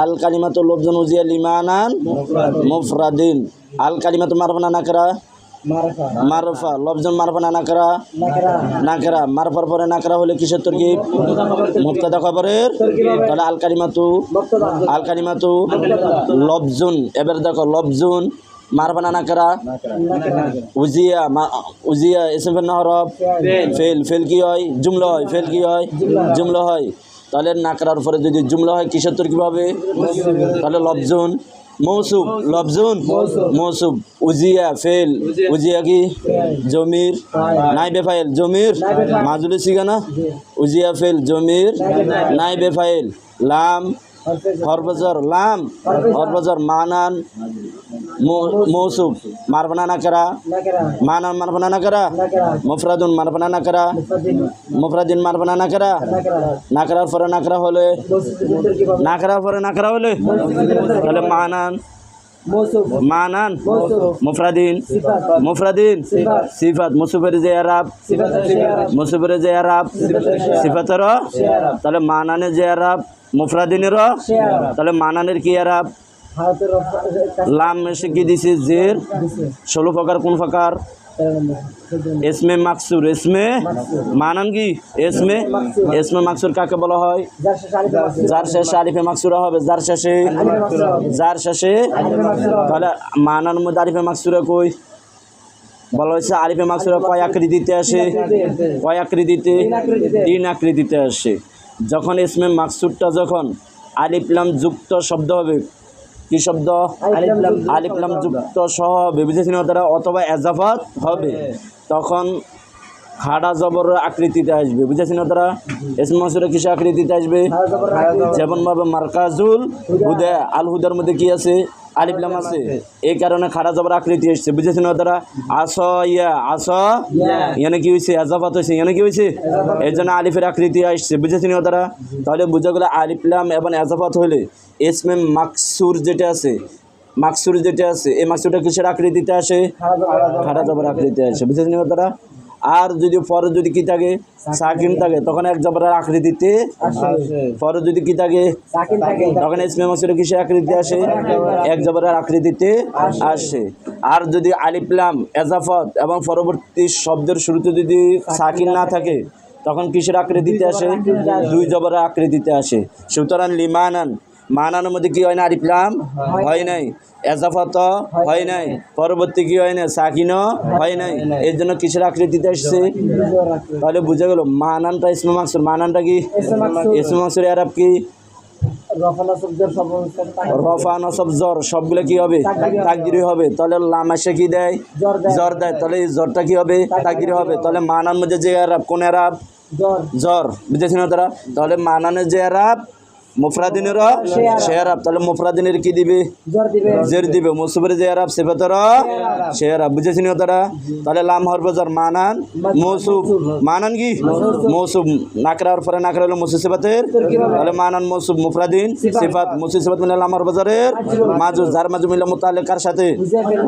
আল কালিমাতু লফজুন উজিয়া লিমানান মুফরাদিন। আল কালিমাতু মারফানা নাকরা? মারফা। লফজুন মারফানা নাকরা? নাকরা। মারফার পরে নাকরা হলে কিসের তরকিব মুক্তাদা খবরের? তাহলে আল কালিমাতু মুক্তাদা আল কালিমাতু লফজুন এবার দেখো লফজুন মারফানা নাকরা? উজিয়া উজিয়া ফেল নহরব ফেল। ফেল কি হয়? জুমলা হয়। ফেল কি হয়? জুমলা হয়। তাহলে নাকরার পরে যদি জুমলা হয় কিসের তরকিব হবে তাহলে লফজুন। মৌসুব লফজুন? মৌসুব উজিয়া ফেল। উজিয়া। কি? জমির। নাই বেফাইল জমির? মাজুলি সিগানা উজিয়া ফেল। জমির? নাই বেফাইল লাম। হরবজর লাম, হরবজর মানান, মৌ- মৌসুব মারফানা নাকরা নাকরা মানান মারফানা নাকরা নাকরা মুফরাদুন মারফানা নাকরা, মুফরাদিন মুফরাদিন মারফানা নাকরা নাকরা নাকরার পরে নাকরা হলে মৌসুফের কি হবে নাকরার পরে নাকরা হলে, তাহলে মানান মৌসুফ মানান, মুফরাদিন মুফরাদিন, সিফাত, মুসুফের যে আরাব, মুসুফের যে আরাব, সিফাতের, তাহলে মানানের যে আরাব মুফরাদিনের তাহলে মানানের কি ভারতের লাম এসে কি দিছে? জের? ষোলো প্রকার কোন প্রকার? এসমে মাকসুর। এসমে? মানান কি? এসমে? এসমে মাকসুর কাকে বলা হয়? যার শেষে আলিফে মাকসুরা। হবে। যার শেষে? যার শেষে? তাহলে মানার মধ্যে আলিফে মাকসুরা কই? বলা হয়েছে আলিফে মাকসুরা কয় আকৃতিতে আসে? কয় আকৃতিতে। তিন আকৃতিতে আসে। যখন ইসমে মাকসুরটা যখন আলিফলাম যুক্ত শব্দ হবে কি শব্দ? আলিফলাম যুক্ত সহ বিবেচিত দ্বারা অথবা এজাফাত হবে। তখন খাড়া জবর আকৃতিতে আসবে। বুঝেছেন তারা? ইসমে মাকসুরা কিসে আকৃতিতে আসবে? যেমন ভাবে মার্কাজুল, হুদা আল হুদার মধ্যে কি আছে? আলিফলাম আছে। এই কারণে খাড়া জবর আকৃতি এসছে। বুঝেছেন তারা? আস, ইয়া, আস, ইয়ানে কি হয়েছে আজাফাত হয়েছে ইয়ানে কি হয়েছে এই জন্য আলিফের আকৃতি আসছে। বুঝেছেন তারা? তাহলে বুঝা গেলে আলিফলাম এবং আজাফাত হলে এসমে মাকসুর যেটা আছে, মাকসুর যেটা আছে, এই মাকসুরটা কিসের আকৃতিতে আসে? খাড়া জবর আকৃতি আসে। বুঝেছেন তারা? আর যদি পরে যদি কি থাকে সাকিন থাকে তখন এক জবরের আকৃতিতে পরে যদি কি থাকে তখন ইসমে মাসুরে কিসে আকৃতিতে আসে? এক জবরের আকৃতিতে আসে। আর যদি আলিপ্লাম এজাফত এবং পরবর্তী শব্দের শুরুতে যদি সাকিন না থাকে তখন কিসের আকৃতিতে আসে। দুই জবরের আকৃতিতে আসে। সুতরাং লিমানান মানানোর মধ্যে কি হয় না আলিপ্লাম হয়। নাই। এজাফত? হয়। নাই। পরবর্তী কি হয় না সাকিনও হয় নাই। এর জন্য কিসের আকৃতিতে আসছে তাহলে বুঝে গেল মানানটা ইসমে মাকসুর। মানানটা কি? ইসমে মাকসুর। আরব কি? রফা নসব জ্বর সবগুলো কি হবে? তাকদিরি হবে। তাহলে লামাসে কি দেয়? জ্বর দেয়। তাহলে এই জ্বরটা কি হবে? তাকদিরি হবে। তাহলে মানার মধ্যে যে আরাব কোন আরাব? জ্বর জ্বর বুঝেছেন তারা? তাহলে মানানের যে আরাব মুফরাদিনের সে আরাব তাহলে মুফরাদিনের কি দিবে? জের দিবে। মুসুবের যে আরাব সেবেতর সে আরাব বুঝেছেন তারা তাহলে লাম হরবজর মানান। মৌসুব মানান কি? মৌসুব নাকরার পরে নাকরা হলো মুসু সিফাতের? তাহলে মানান মৌসুব মুফরাদিন। সিফাত। মুসু সিফাত মিলে লাম হরবজরের মাজু যার মাজু মিলে মোতালে কার সাথে?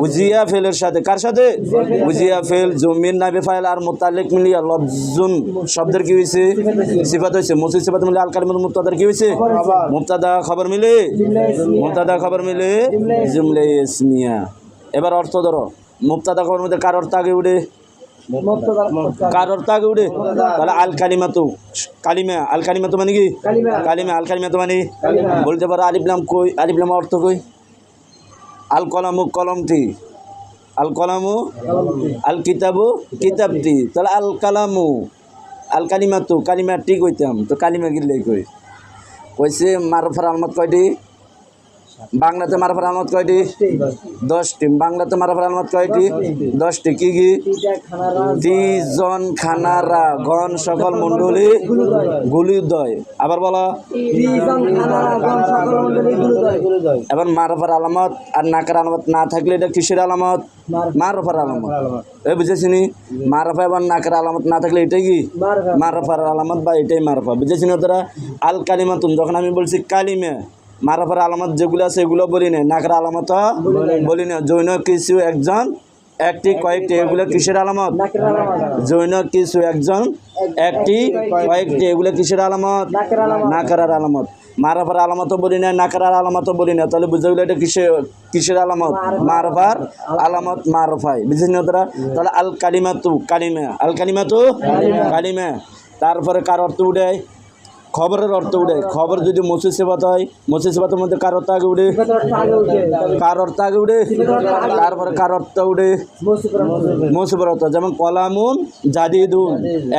উজিয়া ফেলের সাথে। কার সাথে? উজিয়া ফেল। জমিন নাবে ফাইল আর মোতালেক মিলিয়া লফজুন। শব্দের কি হয়েছে সিফাত হয়েছে মুসু সিফাত মিলে আল কালিমাত মুক্তাদার কি হয়েছে মুক্তাদা খবর মিলে? মুক্তাদা খবর মিলে? জুমলে ইসমিয়া। এবার অর্থ ধরো। মুক্তাদা খবর মধ্যে কার অর্থ আগে উঠে? কার অর্থ আগে উঠে? তাহলে আল কালিমাতু কালিমা আল কালিমাতু মানে কি? কালিমা। কালিমা আল কালিমাতু মানে বলতে পারো আলিফলাম কই? আলিফলাম অর্থ কই? আল কলামু কলমটি। আল কলামু আল কিতাবু কিতাবটি। তাহলে আল কালামু আল কালিমাতু কালিমা ঠিক কইতাম তো কালিমা গিলে কই কইছে মারফার আলমত কয়টি? বাংলাতে মারফার আলমত কয়টি? দশটি। বাংলাতে মারফার আলমত কয়টি? দশটি। কি কি? তিনটা খানারা গণ সকল মণ্ডলী গুলিদয়। আবার বলো। এবার মারফার আলামত আর নাকের আলামত না থাকলে এটা কিসের আলামত মারফার আলামত এই বুঝেছিনি মারফা এবং নাকের আলামত না থাকলে এটাই কি? মারফা মারফার আলামত বা এটাই মারফা। বুঝেছিনি তোরা আল কালিমাতুন যখন আমি বলছি কালিমে মারফার আলামত যেগুলো আছে এগুলো বলি না নাকের আলামত বলি না জৈন কিছু একজন একটি কয়েকটি এগুলো কিসের আলামত? জৈন কিছু একজন একটি কয়েকটি এগুলো কিসের আলামত? নাকারার আলামত। মারাফার আলামতও বলি না নাকারার আলামতও বলি না তাহলে বুঝতে গেলে এটা কিসের কিসের আলামত? মারফার। আলামত মারফাই। বুঝেছেন তারা তাহলে আল কালিমাতু কালিমা। আল কালিমাতু কালিমা। তারপরে কার অর্থ উঠে খবরের অর্থ উঠে। খবর যদি মসি সেবাত হয় মসি সেবাতের মধ্যে কার অর্থ আগে উঠে? কার অর্থ আগে উঠে? তারপরে কার অর্থ উঠে? মৌসুফের অর্থ। যেমন কলামুন জাদিদুন।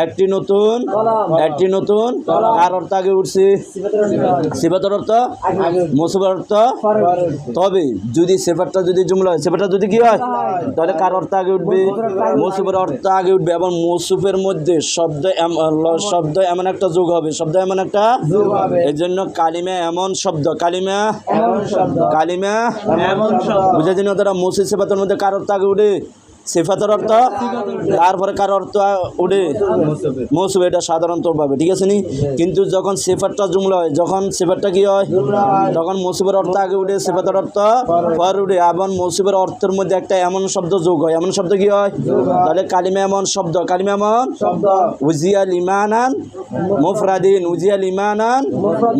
একটি নতুন একটি নতুন, কার অর্থ আগে উঠছে? সিফাতের অর্থ? মৌসুফের অর্থ? তবে যদি সেফারটা যদি জুমলা হয় সেফারটা যদি কি হয়? তাহলে কার অর্থ আগে উঠবে? মৌসুফের অর্থ আগে উঠবে। এবং মৌসুফের মধ্যে শব্দ শব্দ এমন একটা যোগ হবে, শব্দ এমন একটা এই জন্য কালিমা? এমন শব্দ। কালিমা? কালিমা বুঝেছেন তারা? মৌসুফ সেবাতের মধ্যে কারোর তাকে উঠে সেফাতের অর্থ, তারপরে কার অর্থ উঠে? মৌসুফ এটা সাধারণত পাবে ঠিক আছে নি? কিন্তু যখন সেফারটা জুমলা হয়, যখন সেফারটা কি হয়? তখন মৌসুফের অর্থ আগে উঠে, সেফাতের অর্থ পরে উঠে। এবং মৌসুফের অর্থের মধ্যে একটা এমন শব্দ যোগ হয়। এমন শব্দ কি হয়? তাহলে কালিমা এমন শব্দ, কালিমা এমন উজিয়া লিমানান মুফরাদিন, উজিয়া লিমানান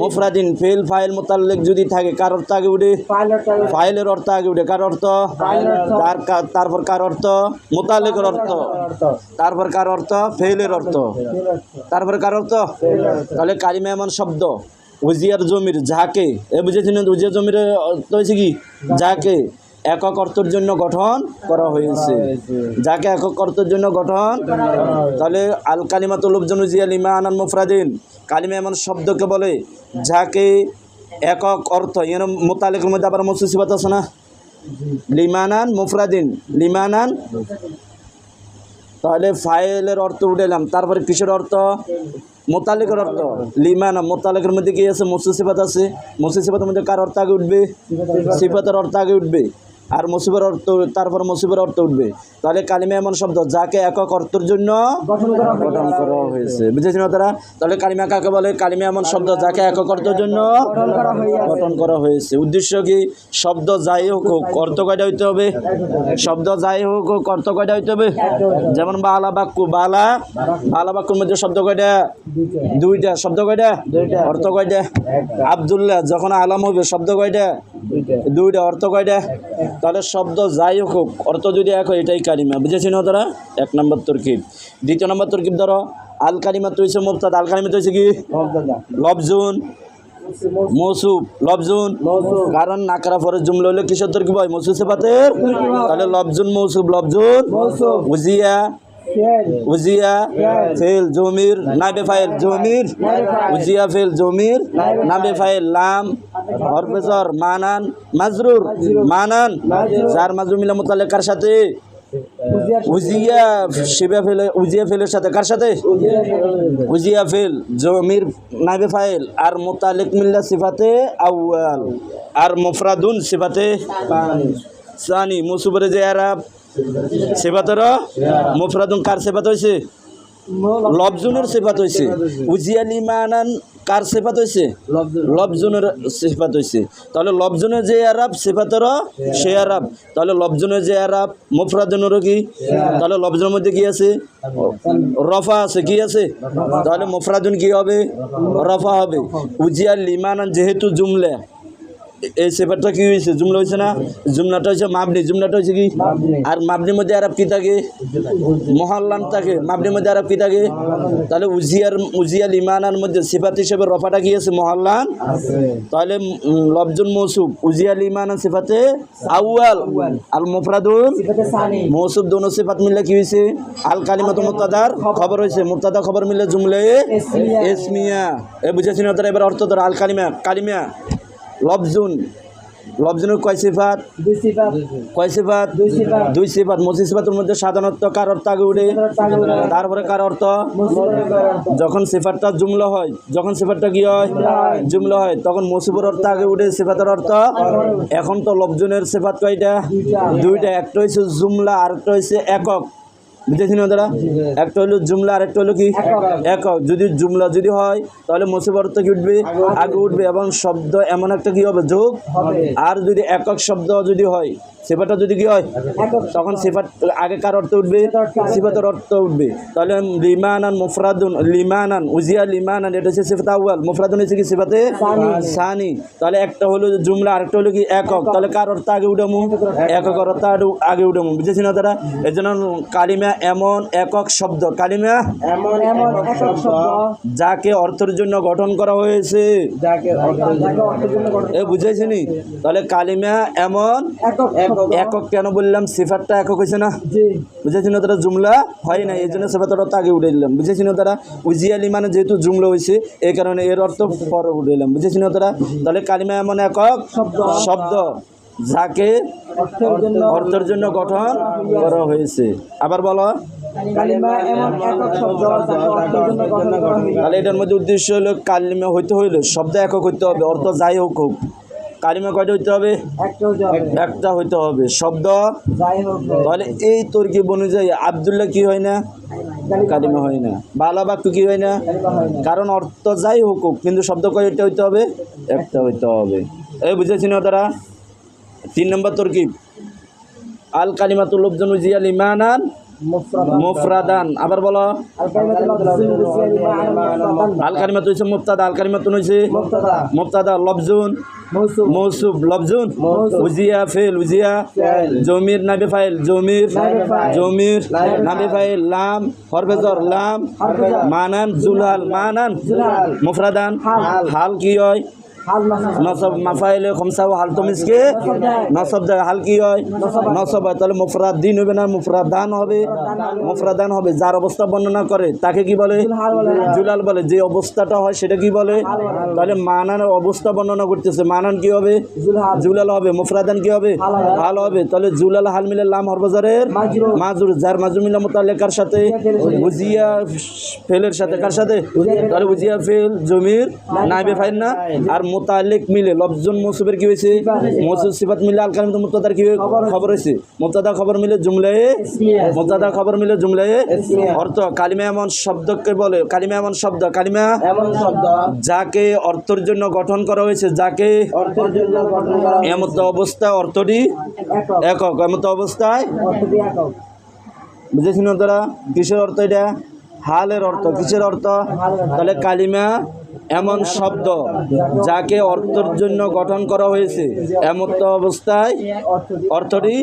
মুফরাদিন। ফেল, ফাইল মোতাল্লেক যদি থাকে, কার অর্থ আগে উঠে? ফাইলের অর্থ আগে উঠে। কার অর্থ? তার তারপর কার অর্থ? মোতালেকের অর্থ। তারপর কার অর্থ? ফেইলের অর্থ। তারপর কার অর্থ? তাহলে কালিমা এমন শব্দ। উজিয়ার জমির যাকে এ বুঝেছেন উজিয়ার জমির অর্থ হয়েছে কি? যাকে একক অর্থের জন্য গঠন করা হয়েছে। যাকে একক অর্থের জন্য গঠন তাহলে আল কালিমাতুল লোকজন উজিয়া লিমা আনান মুফরাদিন। কালিমা এমন শব্দকে বলে যাকে একক অর্থ এর মোতালেকের মধ্যে আবার মুসিবাত আছে না? লিমানান মুফরাদিন, লিমানান। তাহলে ফাইলের অর্থ উঠেলাম তারপরে কিসের অর্থ? মোতালেকের অর্থ। লিমানা, মোতালেকের মধ্যে কি আছে? মুসিবাত আছে? মুসিবাতের মধ্যে কার অর্থ আগে উঠবে? সিফাতের অর্থ আগে উঠবে। আর মুসিবের অর্থ তারপর মুসিবের অর্থ উঠবে। তাহলে কালিমা এমন শব্দ যাকে একক অর্থের জন্য গঠন করা হয়েছে। বুঝেছেন তারা তাহলে কালিমা কাকে বলে? কালিমা এমন শব্দ যাকে একক অর্থের জন্য গঠন করা হয়েছে। উদ্দেশ্য কি? শব্দ যাই হোক হোক, অর্থ কয়টা হইতে হবে? শব্দ যাই হোক হোক, অর্থ কয়টা হইতে হবে? যেমন বালা বাক্য বালা বালা বাক্যের মধ্যে শব্দ কয়টা? দুইটা। শব্দ কয়টা? অর্থ কয়টা? আবদুল্লাহ যখন আলাম হবে শব্দ কয়টা? দুইটা। অর্থ কয়টা? তাহলে শব্দ যাই হোক অর্থ যদি এক হয় এটাই কালিমা বুঝেছেন তারা এক নম্বর তরকিব। দ্বিতীয় নম্বর তরকিব ধরো আল কালিমা তৈছে মুফতাদ আল কালিমা তৈছে কি? লবজুন মৌসুফ। লবজুন কারণ নাকরা পরে জুমলা হলে কিসের তরকিব হয়? মৌসুফ সেফাতের। তাহলে লবজুন মৌসুফ লবজুন উজিয়া। উজিয়া ফেল। জমির নাবে ফাইল জমির। উজিয়া ফেল জমির নাবে ফাইল। লাম। হরফেজর মানান মাজরুর মানান। যার মাজরুর মিলা মোতালে কার সাথে। উজিয়া শিবা ফেলে উজিয়া ফেলের সাথে কার সাথে? উজিয়া ফেল। জমির নাবে ফাইল। আর মোতালেক মিল্লা সিফাতে আউয়াল। আর মুফরাদুন সিফাতে সানি। মুসুবরে যে আরব। সেবাতর? মুফরাদুন কার সেবাত হয়েছে লবজুনের সেবাত হয়েছে উজিয়াল ইমানান কার সেবাত হয়েছে লবজুনের সেবাত হয়েছে তাহলে লবজুনের যে আরব, সেবাতর সে আরব। তাহলে লবজুনের যে আরব মুফরাদুনেরও কি? তাহলে লবজুনের মধ্যে কি আছে? রফা আছে, কি আছে? তাহলে মুফরাদুন কি হবে? রফা হবে। উজিয়াল ইমানান যেহেতু জুমলে। এই সেপারটা কি হয়েছে? জুমলা হয়েছে না? জুমলাটা হয়েছে মাবনি। জুমলাটা হয়েছে কি? আর মাবনির মধ্যে আরব কি থাকে? মহল্লান থাকে। মাবনির মধ্যে আরব কি থাকে? তাহলে উজিয়ার উজিয়াল ইমানার মধ্যে সিফাত হিসেবে রফাটা কি আছে? মহল্লান তাহলে লফজুল মৌসুফ উজিয়াল ইমানান সিফাতে আউয়াল আল মুফরাদুল মৌসুফ দোনো সিফাত মিললে কি হয়েছে? আল কালিমাত মুক্তাদার খবর হয়েছে। মুক্তাদা খবর মিললে জুমলে এসমিয়া। এ বুঝেছি না তারা এবার অর্থ ধর। আল কালিমা কালিমা। লফজুন লফজুনের কয় সিফাত? কয় সিফাত? দুই সিফাত। মসি সিফাতের মধ্যে সাধারণত কার অর্থ আগে উঠে? তারপরে কার অর্থ? যখন সিফাতটা জুমলা হয় যখন সিফাতটা কি হয়? জুমলা হয়। তখন মসিফের অর্থ আগে উঠে সিফাতের অর্থ? এখন তো লফজুনের সিফাত কয়টা? দুইটা। একটা হয়েছে জুমলা আর একটা হয়েছে একক। বুঝেছি না দাদা একটা হলো জুমলা আর একটা হলো কি? একক। যদি জুমলা যদি হয় তাহলে মুসিব অর্থ কি উঠবে? আগে উঠবে এবং শব্দ এমন একটা কি হবে? যোগ? আর যদি একক শব্দ যদি হয় সেফাটা যদি কি হয় তখন সেফাট আগে কার অর্থ উঠবে? সিফাতের অর্থ উঠবে। তাহলে লিমানান মুফরাদুন লিমানান উজিয়া লিমানান এটা হচ্ছে সিফাত আউয়াল। মুফরাদুন হচ্ছে কি সিফাতে? সানি। তাহলে একটা হলো জুমলা আরেকটা হলো কি একক। তাহলে কার অর্থ আগে উঠামু? একক অর্থ আগে- উঠামু। বুঝেছি না তারা এই জন্য কালিমা এমন একক শব্দ। কালিমা এমন এমন একক শব্দ যাকে অর্থের জন্য গঠন করা হয়েছে। যাকে যাকে অর্থের জন্য গঠন এ বুঝেছিনি তাহলে কালিমা এমন একক কেন বললাম? সিফারটা একক হয়েছে না? বুঝেছি না তারা জুমলা? হয় না এই জন্য অর্থ আগে উঠে দিলাম। বুঝেছি না তারা? উজিয়ালি মানে যেহেতু জুমলা হয়েছে এই কারণে এর অর্থ পরে উঠে দিলাম। বুঝেছি না তারা? তাহলে কালিমা এমন একক? শব্দ। যাকে অর্থের জন্য গঠন করা হয়েছে। আবার বলো। তাহলে এটার মধ্যে উদ্দেশ্য হলো কালিমা হইতে হইল শব্দ একক হইতে হবে অর্থ যাই হোক হোক। কালিমা কয়টা হইতে হবে? একটা হইতে হবে। শব্দ? তাহলে এই তর্কিব অনুযায়ী আবদুল্লাহ কি হয় না? কালিমা হয়। না। বালা বাক্য কি হয় না? কারণ অর্থ যাই হোক কিন্তু শব্দ কয়টা হইতে হবে? একটা হইতে হবে। এই বুঝেছি না তারা তিন নম্বর তরকিব। আল কালিমাতুল লব্জন উজিয়াল ইমানান মুফরাদান। আবার বলো। আল কালিমাতু মুফতাদা। আল কালিমাতু হইছে মুফতাদা। মৌসুম। মৌসুব লফজুন। উজিয়া ফেল উজিয়া। জমির নাবে ফাইল জমির। জমির নাবে ফাইল। লাম হরফেজর লাম। মানান জুলাল মানান। মুফরাদান। হাল। হাল কি হয়? নসব মাফাইলে খমসা হাল তমিসকে নসব দেয়। নসব দেয় হাল কি হয়? নসব হয়। তাহলে মুফরাদ দিন হবে না মুফরাদ দান হবে। মুফরাদান হবে যার অবস্থা বর্ণনা করে তাকে কি বলে? জুলাল বলে। যে অবস্থাটা হয় সেটা কি বলে? তাহলে মানানের অবস্থা বর্ণনা করতেছে মানান কি হবে? জুলাল। হবে মুফরাদান কি হবে? হাল হবে। হাল হবে তাহলে জুলাল হাল মিলে লাম হরবাজারের। মাজুর যার মাজুর মিলে মোতালেকার সাথে? বুজিয়া ফেলের সাথে কার সাথে? তাহলে বুজিয়া ফেল জমির নাইবে না? আর মোতালেক মিলে লফজন মৌসুফের কি হয়েছে? মৌসুফ সিফাত মিলে আল কালাম মুতাদার কি খবর হয়েছে? মুতাদা খবর মিলে জুমলায়ে মুতাদা খবর মিলে জুমলায়ে। অর্থ কালিমা এমন শব্দকে বলে? কালিমা এমন শব্দ কালিমা এমন শব্দ। যাকে অর্থের জন্য গঠন করা হয়েছে যাকে অর্থের জন্য গঠন করা হয়েছে। এমত অবস্থায় অর্থটি একক। একক এমত অবস্থায় অর্থটি একক। বুঝেছেন তারা কিসের অর্থ এটা? হালের অর্থ। কিসের অর্থ। তাহলে কালিমা এমন শব্দ যাকে অর্থের জন্য গঠন করা হয়েছে। এমত অবস্থায় অর্থটি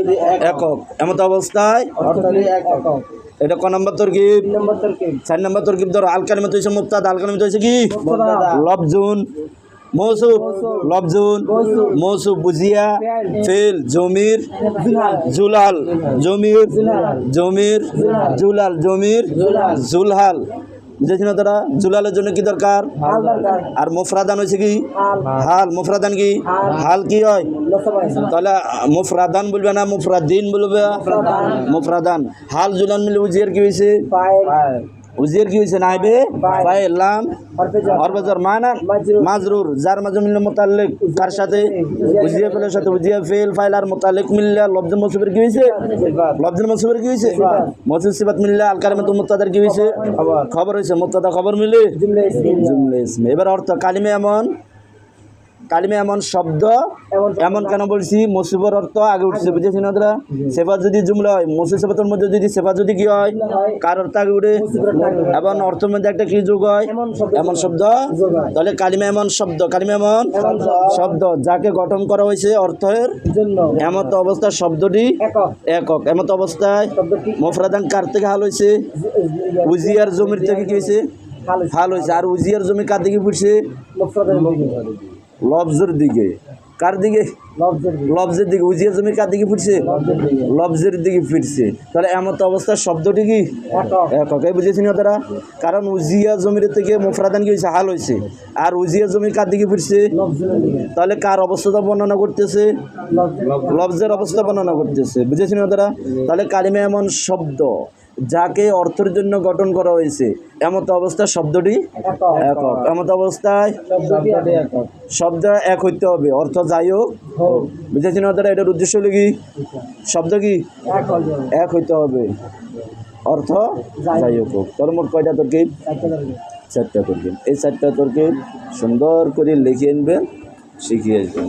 একক। এমত অবস্থায় এটা ক নম্বর তরকিব? চার নম্বর তরকিব ধরো। আল কালিমা হয়েছে মুক্তাদ আল কালিমা হয়েছে কি। লবজুন মৌসুফ। লবজুন মৌসুফ। ফেল। ফেল জমির। জুলাল। জমির। জমির। জুলাল। জমির। জুলহাল। না তারা? জুলালের জন্য কি দরকার? হাল দরকার। আর মুফরাদান হয়েছে কি? হাল। হাল। মুফরাদান কি? হাল। কি হয়? তাহলে মুফরাদান বলবে না মুফরাদিন বলবে? মুফরাদান। হাল জুলান মিলে আর কি হয়েছে? উজিয়ার কি হয়েছে নাইবে? ফাইল। লাম। হরফেজর মানান মাজরুর। যার মাঝে মিললে মোতালেক কার সাথে? উজিয়া ফেলের সাথে উজিয়া ফেল ফাইল আর মোতালেক মিললে লব্জ মসুবের কি হয়েছে লব্জ মসুবের কি হয়েছে মসুদ সিবাত মিললে আল মতো মোত্তাদার কি হয়েছে খবর। হয়েছে মোত্তাদা খবর মিলে? জুমলে ইসমে এবার অর্থ কালিমে এমন কালিমে এমন শব্দ এমন কেন বলছি? মসিবর অর্থ আগে উঠছে বুঝেছি না তোরা সেবা যদি জুমলা হয় মসিব সেবাতের মধ্যে যদি সেবা যদি কি হয়। কার অর্থ আগে উঠে? এবং অর্থের মধ্যে একটা কি যোগ হয়? এমন শব্দ। তাহলে কালিমা এমন শব্দ কালিমা এমন শব্দ। যাকে গঠন করা হয়েছে অর্থের জন্য। এমত অবস্থায় শব্দটি একক। এমত অবস্থায় মফরাদান কার থেকে হাল হয়েছে? উজিয়ার জমির থেকে কি হয়েছে? হাল হয়েছে। আর উজিয়ার জমি কার দিকে ফুটছে লবজের দিকে। কার দিকে? লবজের দিকে। উজিয়ার জমি কার দিকে ফিরছে? লবজের দিকে। ফিরছে। তাহলে এমত অবস্থায় শব্দটি কি? এককে। বুঝেছি না তারা কারণ উজিয়া জমির থেকে মুফরাদান কি হয়েছে? হাল হয়েছে। আর উজিয়া জমি কার দিকে ফিরছে? তাহলে কার অবস্থাটা বর্ণনা করতেছে? লবজের। অবস্থা বর্ণনা করতেছে। বুঝেছি না তারা তাহলে কালিমা এমন শব্দ। যাকে অর্থের জন্য গঠন করা হয়েছে। এমত অবস্থায় শব্দটি একক এমত অবস্থায় শব্দ এক হইতে হবে। অর্থ যাই হোক। বুঝেছি না তারা এটার উদ্দেশ্য হলো কি? শব্দ কি? এক হইতে হবে। অর্থ যাই হোক। তোর মোট কয়টা তরকিব চারটা তরকিব এই চারটা তরকিব সুন্দর করে লিখে আনবেন, শিখিয়ে আসবেন।